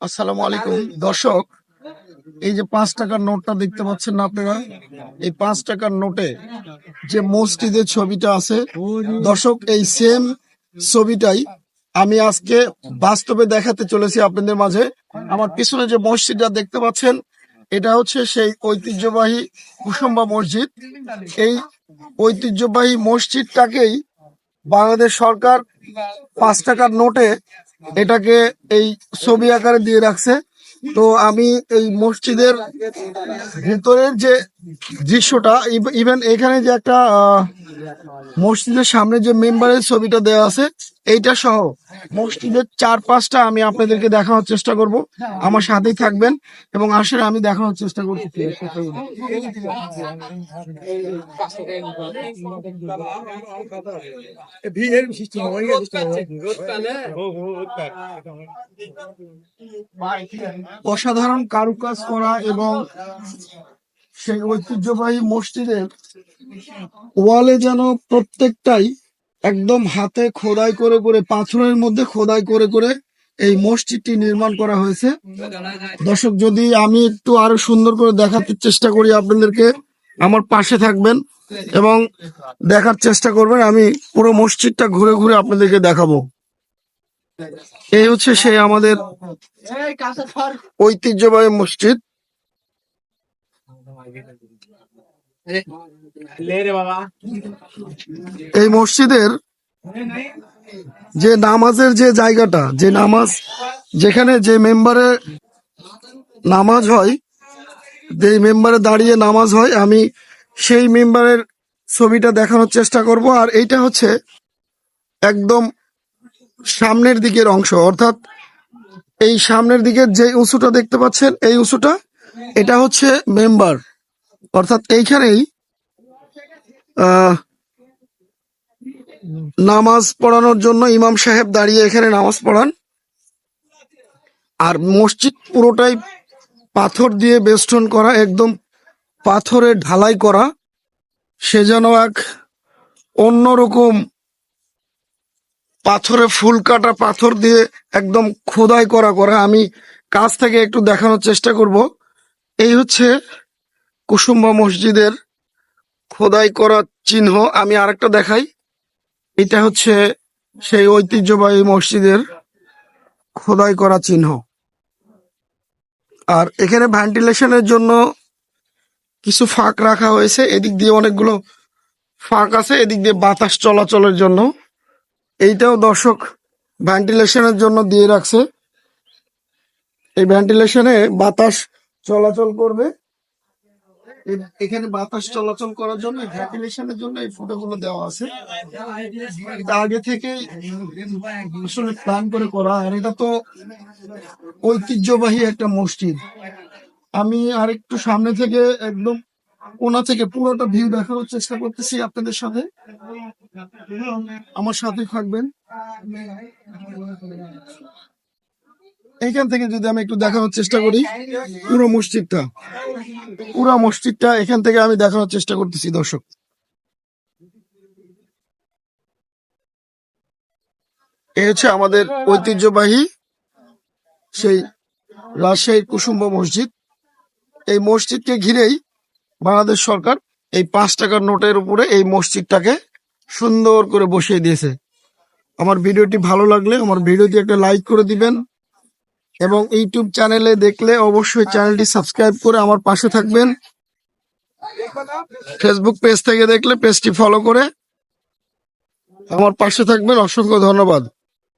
আসসালামু আলাইকুম। দর্শক, এই যে পাঁচ টাকার নোটটা দেখতে পাচ্ছেন না আপনারা? এই পাঁচ টাকার নোটে যে মসজিদের ছবিটা আছে, দর্শক, এই সেম ছবিটাই আমি আজকে বাস্তবে দেখাতে চলেছি আপনাদের মাঝে। আমার পিছনে যে মসজিদটা দেখতে পাচ্ছেন, এটা হচ্ছে সেই ঐতিহ্যবাহী কুসুম্বা মসজিদ। এই ঐতিহ্যবাহী মসজিদটাকেই বাংলাদেশ সরকার পাঁচ টাকার নোটে এটাকে এই ছবি আকারে দিয়ে রাখছে। তো আমি এই মসজিদের ভেতরের যে দৃশ্যটা ইভেন এখানে যে একটা মসজিদের সামনে যে মেম্বারের ছবিটা দেওয়া আছে, এইটা সহ মসজিদের চার পাঁচটা আমি আপনাদেরকে দেখানোর চেষ্টা করব। আমার সাথেই থাকবেন এবং আসলে আমি দেখানোর চেষ্টা করছি। অসাধারণ কারুকাজ করা এবং সেই ঐতিহ্যবাহী মসজিদের ওয়ালে যেন প্রত্যেকটাই একদম হাতে খোদাই করে করে পাথরের মধ্যে খোদাই করে করে এই মসজিদটি নির্মাণ করা হয়েছে। দর্শক যদি আমি একটু আরও সুন্দর করে দেখাতে চেষ্টা করি আপনাদেরকে আমার পাশে থাকবেন এবং দেখার চেষ্টা করবেন আমি পুরো মসজিদটা ঘুরে ঘুরে আপনাদেরকে দেখাবো। এই হচ্ছে সেই আমাদের ঐতিহ্যবাহী মসজিদ। এই মসজিদের যে নামাজের যে জায়গাটা, যে নামাজ যেখানে যে মেম্বারে নামাজ হয় যে মেম্বারে দাঁড়িয়ে নামাজ হয়, আমি সেই মেম্বারের ছবিটা দেখানোর চেষ্টা করব। আর এইটা হচ্ছে একদম সামনের দিকের অংশ। অর্থাৎ এই সামনের দিকের যে উঁচুটা দেখতে পাচ্ছেন, এই উঁচুটা, এটা হচ্ছে মেম্বার। অর্থাৎ এইখানেই নামাজ পড়ানোর জন্য ইমাম সাহেব দাঁড়িয়ে এখানে নামাজ পড়ান। আর মসজিদ পুরোটাই পাথর দিয়ে বেষ্টন করা, একদম পাথরে ঢালাই করা। সে যেন এক অন্যরকম পাথরে ফুল কাটা পাথর দিয়ে একদম খোদাই করা করা। আমি কাছ থেকে একটু দেখানোর চেষ্টা করব। এই হচ্ছে কুসুম্বা মসজিদের খোদাই করা চিহ্ন আমি আরেকটা দেখাই। এটা হচ্ছে সেই ঐতিহ্যবাহী মসজিদের খোদাই করা চিহ্ন। আর এখানে ভেন্টিলেশনের জন্য কিছু ফাঁক রাখা হয়েছে। এদিক দিয়ে অনেকগুলো ফাঁক আছে, এদিক দিয়ে বাতাস চলাচলের জন্য। এইটাও দর্শক ভেন্টিলেশনের জন্য দিয়ে রাখছে। এই ভেন্টিলেশনে বাতাস চলাচল করবে। এখানে বাতাস চলাচল করার জন্য ভেন্টিলেশনের জন্য এই ফুটোগুলো দেওয়া আছে। আগে থেকে আসলে প্ল্যান করে করা আর এটা তো ঐতিহ্যবাহী একটা মসজিদ। আমি আর একটু সামনে থেকে একদম কোনা থেকে পুরোটা ভিউ দেখানোর চেষ্টা করতেছি আপনাদের সাথে। আমার সাথে থাকবেন। এইখান থেকে যদি আমি একটু দেখানোর চেষ্টা করি পুরো মসজিদটা পুরো মসজিদটা এখান থেকে আমি দেখানোর চেষ্টা করতেছি দর্শক। এ হচ্ছে আমাদের ঐতিহ্যবাহী সেই রাজশাহীর কুসুম্ব মসজিদ। এই মসজিদকে ঘিরেই বাংলাদেশ সরকার এই পাঁচ টাকার নোটের উপরে এই মসজিদটাকে সুন্দর করে বসিয়ে দিয়েছে। আমার ভিডিওটি ভালো লাগলে আমার ভিডিওটি একটা লাইক করে দিবেন এবং ইউটিউব চ্যানেলে দেখলে অবশ্যই চ্যানেলটি সাবস্ক্রাইব করে আমার পাশে থাকবেন। ফেসবুক পেজ থেকে দেখলে পেজটি ফলো করে আমার পাশে থাকবেন। অসংখ্য ধন্যবাদ।